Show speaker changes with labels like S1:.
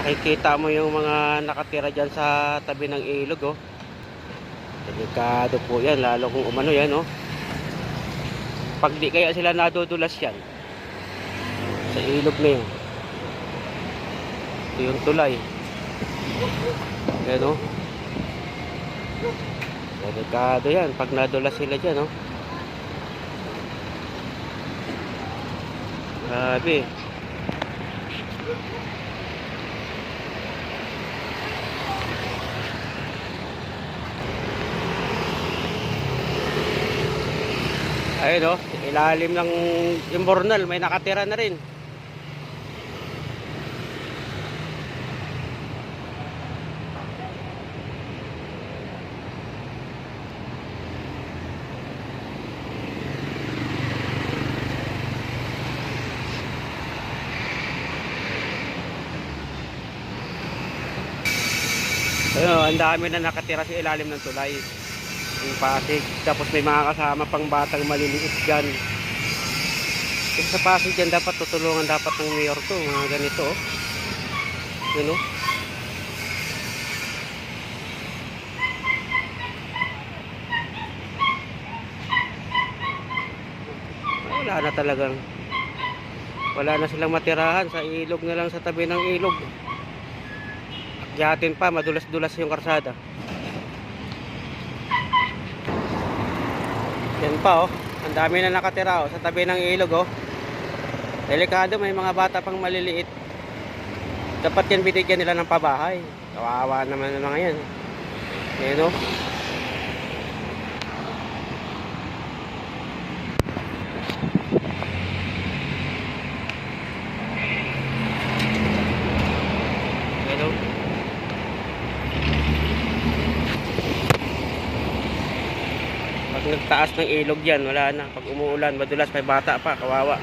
S1: Makikita mo yung mga nakatira dyan sa tabi ng ilog, oh. Delikado po yan, lalo kung umano yan, oh. Pag di kaya sila nadudulas yan, sa ilog na yun. Ito yung tulay. Yan, oh. Delikado yan, pag nadulas sila dyan, oh. Grabe. Ayun oh, ilalim ng imbornal, may nakatira na rin. Ayun, oh, ang dami na nakatira sa ilalim ng tulay. Yung Pasig. Tapos may mga kasama pang batang maliliit dyan. Kasi sa Pasig dyan dapat tutulungan dapat ng mayor to. Mga ganito oh. Yun oh. Wala na talagang wala na silang matirahan sa ilog na lang sa tabi ng ilog. Akyatin pa, madulas-dulas yung karsada. Yan pa oh. Ang dami na nakatira oh, sa tabi ng ilog oh. Delikado may mga bata pang maliliit. Dapat yan binigyan nila ng pabahay. Kawawa naman ng mga yan. Ayan oh. Ayan oh. Pag nagtaas ng ilog yan, wala na. Pag umuulan, madulas, may bata pa, kawawa.